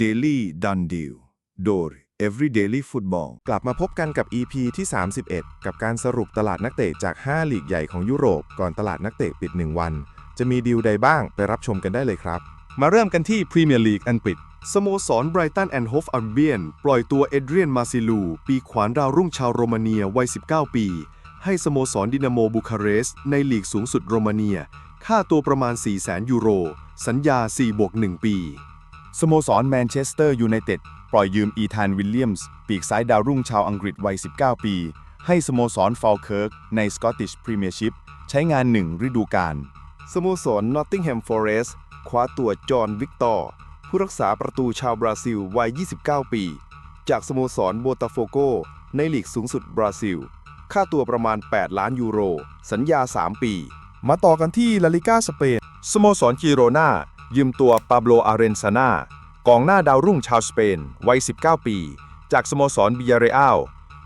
Daily Done Deal โดย Every Daily Football กลับมาพบกันกับ EP ที่ 31 กับการสรุปตลาดนักเตะจาก 5 ลีกใหญ่ของยุโรป ก่อนตลาดนักเตะปิด 1 วัน จะมีดีลใดบ้างไปรับชมกันได้เลยครับ มาเริ่มกันที่พรีเมียร์ลีกอังกฤษสโมสรไบรตันแอนด์โฮฟอัลเบียนปล่อยตัวเอเดรียนมาซิลู ปีขวานดาวรุ่งชาวโรมาเนียวัย 19 ปี ให้สโมสรดินาโมบูคาเรสต์ในลีกสูงสุดโรมาเนีย ค่าตัวประมาณ 400,000 ยูโร สัญญา 4 บวก 1 ปี สโมสรแมนเชสเตอร์ยูไนเต็ดปล่อยยืมอีธานวิลเลียมส์ปีกซ้ายดาวรุ่งชาวอังกฤษวัย 19 ปี ให้สโมสรฟอลเคิร์กในสกอตติชพรีเมียร์ชิพใช้งานหนึ่งฤดูกาลสโมสรนอตติงแฮมฟอเรสต์คว้าตัวจอห์นวิกตอร์ผู้รักษาประตูชาวบราซิลวัย 29 ปี จากสโมสรโบตาโฟโกในลีกสูงสุดบราซิล ค่าตัวประมาณ 8 ล้านยูโร สัญญา 3 ปี มาต่อกันที่ลาลิก้าสเปนสโมสรจิโรนา ยืมตัวปาโบลอาเรนซานากองหน้าดาวรุ่งชาวสเปน วัย 19 ปี จากสโมสรบิยาเรอัล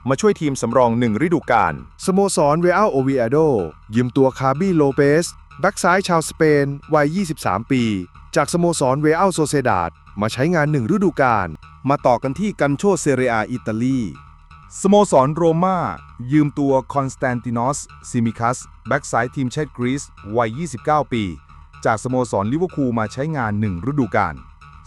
มาช่วยทีมสำรองหนึ่งฤดูกาล สโมสรเรอัลโอวิอาโดยืมตัวคาร์บี้โลเปสแบ็กซ้ายชาวสเปน วัย 23 ปี จากสโมสรเรอัลโซเซดาดมาใช้งานหนึ่งฤดูกาล มาต่อกันที่กันโชเซเรียอิตาลีสโมสรโรม่ายืมตัวคอนสแตนตินอสซิมิคัสแบ็กซ้ายทีมชาติกรีซวัย 29 ปี จากสโมสรลิเวอร์พูลมาใช้งานหนึ่งฤดูกาล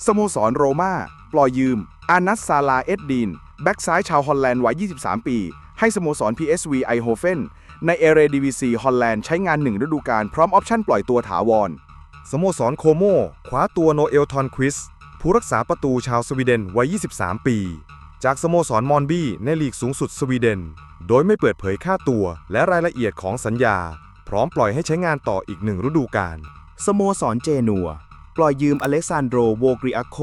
สโมสรโรม่าปล่อยยืม อานัสซาลาเอ็ดดินแบ็กซ้ายชาวฮอลแลนด์วัย 23 ปี ให้สโมสร PSV ไอโฮเฟนในเอเรดิวิซีฮอลแลนด์ใช้งานหนึ่งฤดูกาลพร้อมออปชั่นปล่อยตัวถาวร สโมสรโคโมคว้าตัวโนเอลทอนควิสผู้รักษาประตูชาวสวีเดนวัย 23 ปี จากสโมสรมอนบี้ในลีกสูงสุดสวีเดน โดยไม่เปิดเผยค่าตัวและรายละเอียดของสัญญา พร้อมปล่อยให้ใช้งานต่ออีกหนึ่งฤดูกาล สโมสรเจนัว ปล่อยยืมอเล็กซานโดรโวกริอาโค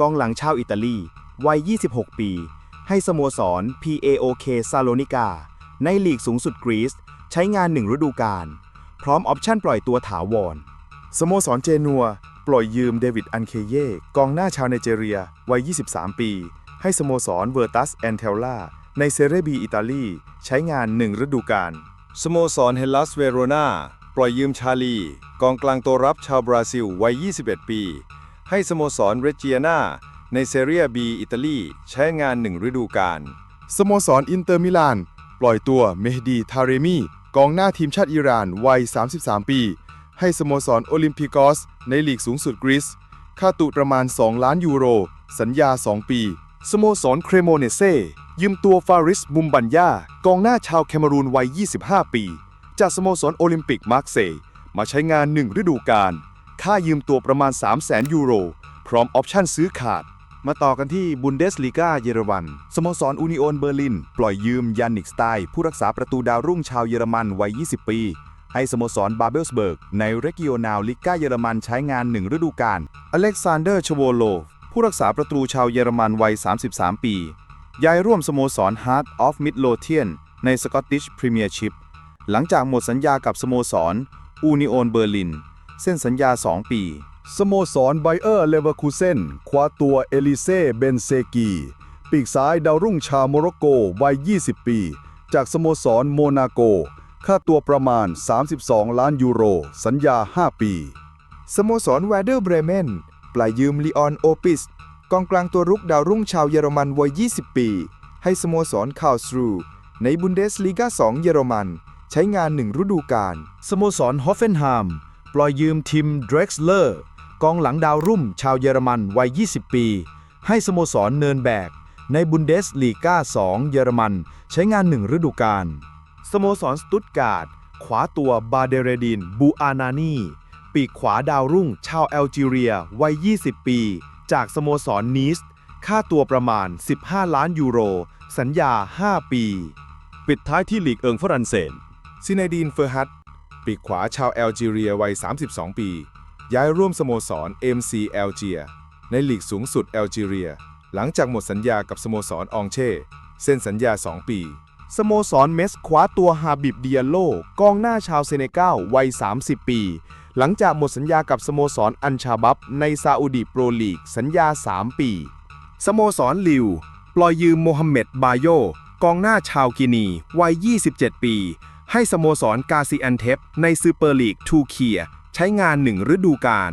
กองหลังชาวอิตาลี วัย 26 ปี ให้สโมสร PAOK ซาโลนิกา ในลีกสูงสุดกรีซใช้งานหนึ่งฤดูกาล พร้อมออปชั่นปล่อยตัวถาวร สโมสรเจนัว ปล่อยยืมเดวิดอันเคเย่กองหน้าชาวไนจีเรีย วัย 23 ปี ให้สโมสรเวอร์ตัสแอนเทลล่าในเซเรบีอิตาลี ใช้งานหนึ่งฤดูกาลสโมสรเฮลัสเวโรนา ปล่อยยืมชาลี กองกลางตัวรับชาวบราซิลวัย 21 ปี ให้สโมสรเรเจียนาในเซเรียบีอิตาลี ใช้งานหนึ่งฤดูกาล สโมสรอินเตอร์มิลาน ปล่อยตัวเมฮดี ทาเรมี กองหน้าทีมชาติอิหร่านวัย 33 ปี ให้สโมสรโอลิมปิกอส ในลีกสูงสุดกรีซ ค่าตุประมาณ 2 ล้านยูโร สัญญา 2 ปี สโมสรเครโมเนเซ่ยืมตัวฟาริสมุมบันยากองหน้าชาวแคเมรูนวัย 25 ปี จากสโมสรโอลิมปิกมาร์เซย์มาใช้งาน1ฤดูกาล ค่ายืมตัวประมาณ 300,000ยูโร พร้อมออปชั่นซื้อขาด มาต่อกันที่บุนเดสลีกาเยอรมัน สโมสรอูนิโอนเบอร์ลิน ปล่อยยืมยานนิกสไตน์ผู้รักษาประตูดาวรุ่งชาวเยอรมันวัย 20 ปี ให้สโมสรบาเบลสเบิร์ก ในเรกิโอนาลลิก้าเยอรมันใช้งานหนึ่งฤดูกาล อเล็กซานเดอร์ชโวโล ผู้รักษาประตูชาวเยอรมันวัย 33 ปีย้ายร่วมสโมสร Heart of Midlothian ในสกอตติชพรีเมียร์ชิพ หลังจากหมดสัญญากับสโมสรอูนิโอนเบอร์ลิน เส้นสัญญา 2 ปี สโมสรไบเออร์เลเวอร์คูเซนคว้าตัวเอลิเซ่เบนเซกีปีกซ้ายดาวรุ่งชาวโมร็อกโกวัย 20 ปี จากสโมสรโมนาโก ค่าตัวประมาณ 32 ล้านยูโร สัญญา 5 ปี สโมสรแวเดอร์เบรเมนปล่อยยืมลีออนโอปิสกองกลางตัวรุกดาวรุ่งชาวเยอรมันวัย 20 ปี ให้สโมสรคาวสรูในบุนเดสลีกา 2 เยอรมัน ใช้งานหนึ่งฤดูกาลสโมสรฮอฟเฟนไฮมปล่อยยืมทิมเดร็กซ์เลอร์กองหลังดาวรุ่มชาวเยอรมันวัย 20 ปี ให้สโมสรเนินแบก ในบุนเดสลีกา2 เยอรมัน ใช้งานหนึ่งฤดูกาลสโมสรสตุตการ์ดขวาตัวบาเดเรดินบูอานานีปีกขวาดาวรุ่งชาวแอลจีเรียวัย 20 ปี จากสโมสรนีสค่าตัวประมาณ 15 ล้านยูโร สัญญา 5 ปี ปิดท้ายที่ลีกเอิงฝรั่งเศส ซินดีนเฟอร์ฮัตปีกขวาชาวแอลจีเรียวัย 32 ปี ย้ายร่วมสโมสร MC แอลเจียในลีกสูงสุดแอลจีเรีย หลังจากหมดสัญญากับสโมสรอองเช่เส้นสัญญา 2 ปี สโมสรเมสคว้าตัวฮาบิบเดียโลกองหน้าชาวเซเนกัลวัย 30 ปี หลังจากหมดสัญญากับสโมสรอันชาบับในซาอุดีโปรลีกสัญญา 3 ปี สโมสรลิว ปล่อยยืมโมฮัมเหม็ดบาโยกองหน้าชาวกินีวัย 27 ปี ให้สโมสรกาซิอันเทปในซูเปอร์ลีกทูเคียใช้งานหนึ่งฤดูกาล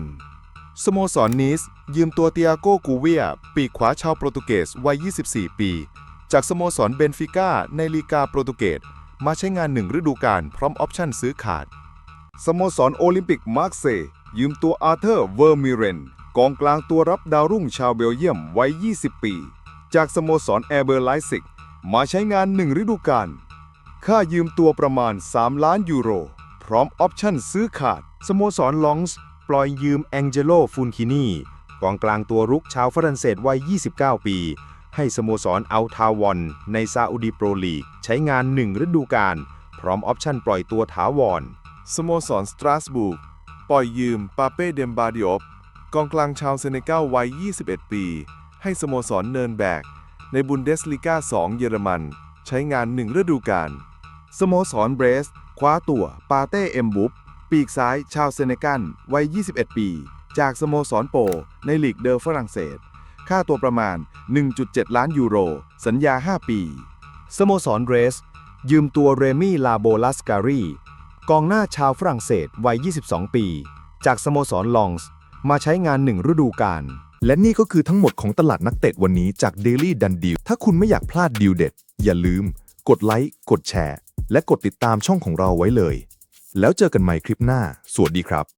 สโมสรนีสยืมตัวเตียโกกูเวีย ปีกขวาชาวโปรตุเกสวัย 24 ปี จากสโมสรเบนฟิก้าในลีกาโปรตุเกสมาใช้งานหนึ่งฤดูกาลพร้อมออปชั่นซื้อขาด สโมสรโอลิมปิกมาร์กเซย์ยืมตัวอาร์เธอร์เวอร์มิเรนกองกลางตัวรับดาวรุ่งชาวเบลเยียมวัย 20 ปี จากสโมสรแอร์เบอร์ไลซิกมาใช้งานหนึ่งฤดูกาล ค่ายืมตัวประมาณ 3 ล้านยูโร พร้อมออปชั่นซื้อขาด สโมสรลองส์ปล่อยยืมแองเจโลฟูนคินีกองกลางตัวรุกชาวฝรั่งเศสวัย 29 ปี ให้สโมสรอัลทาวอนในซาอุดีโปรลีก ใช้งานหนึ่งฤดูกาลพร้อมออปชั่นปล่อยตัวถาวร สโมสรสตราสบูร์กปล่อยยืมปาเป้เดมบาดิอฟกองกลางชาวเซเนกัลวัย 21 ปี ให้สโมสรเนินแบก ในบุนเดสลิก้า2 เยอรมัน ใช้งานหนึ่งฤดูกาล สโมสรเบรส คว้าตัวปาเต้เอ็มบุฟปีกซ้ายชาวเซเนกัลวัย 21 ปี จากสโมสรโป ในลีกเดอฝรั่งเศส ค่าตัวประมาณ 1.7 ล้านยูโร สัญญา 5 ปี สโมสรเบรส ยืมตัวเรมี่ลาโบลัสการีกองหน้าชาวฝรั่งเศสวัย 22 ปี จากสโมสรลองส์มาใช้งานหนึ่งฤดูกาลและนี่ก็คือทั้งหมดของตลาดนักเตะวันนี้จาก Daily d u n d e a ถ้าคุณไม่อยากพลาดดีลเด็ด อย่าลืม กดไลค์ กดแชร์ และกดติดตามช่องของเราไว้เลย แล้วเจอกันใหม่คลิปหน้า สวัสดีครับ